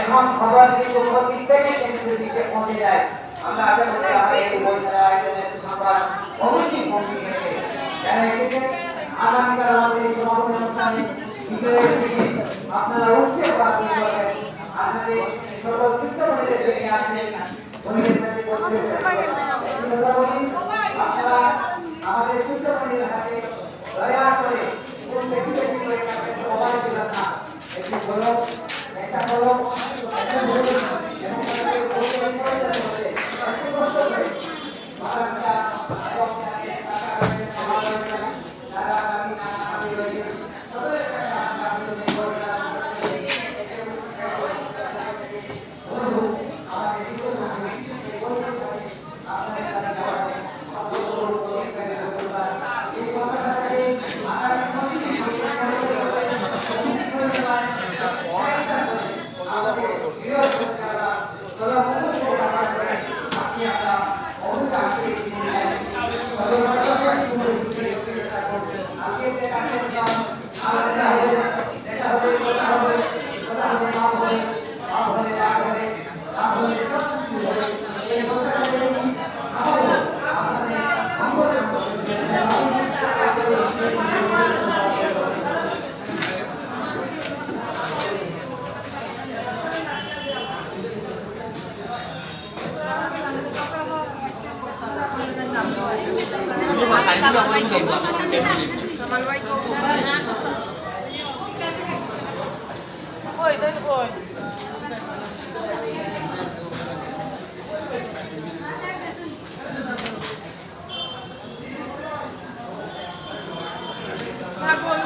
এখন খবর কিন্তু প্রতি থেকে কিন্তু দিকে পৌঁছে যায়। আমরা আশা করছি আমাদের এই বইমেলা আয়োজনের সংবাদ অবশ্যই পৌঁছে গেছে যারা এসেছেন আগামীকাল আমাদের এই সমাপনী অনুষ্ঠানে বিজয়ের দিকে আপনারা উঠছে বা করবেন। আপনাদের আসবেন। আপনারা আমাদের হাতে দয়া করে কোন বেশি বেশি করে একটি Gracias. nhưng mà phải đi đâu cũng được mà em foi, de onde foi? Tá bom.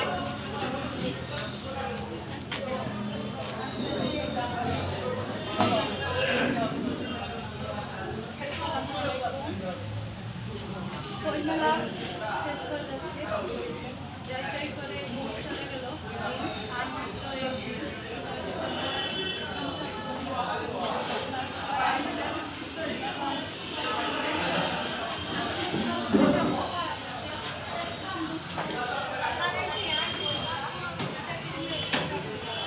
বইমেলা শেষ হয়ে যাচ্ছে। যাই যাই করে চলে গেল আর মাত্র এই বই কিনবেন এবং খাতা উঠবেন অনেক আপনার ভিতরে আমি মোবাইল আড়িতে আমি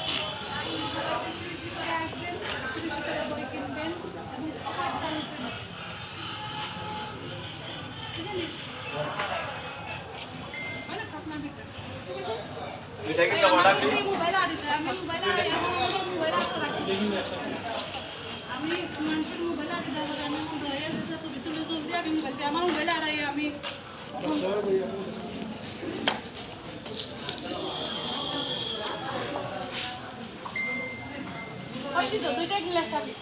মোবাইল আড়ি মোবাইল আড়িতে রাখি আমি মানুষের মোবাইল আড়িতে আমি মোবাইল আড়িতে তো ভিতরে জলদি আগে মোবাইল দিয়ে আমার মোবাইল আড়াই আমি ওই দিত দুইটা গ্লাস থাকে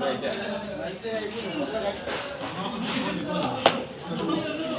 あっ。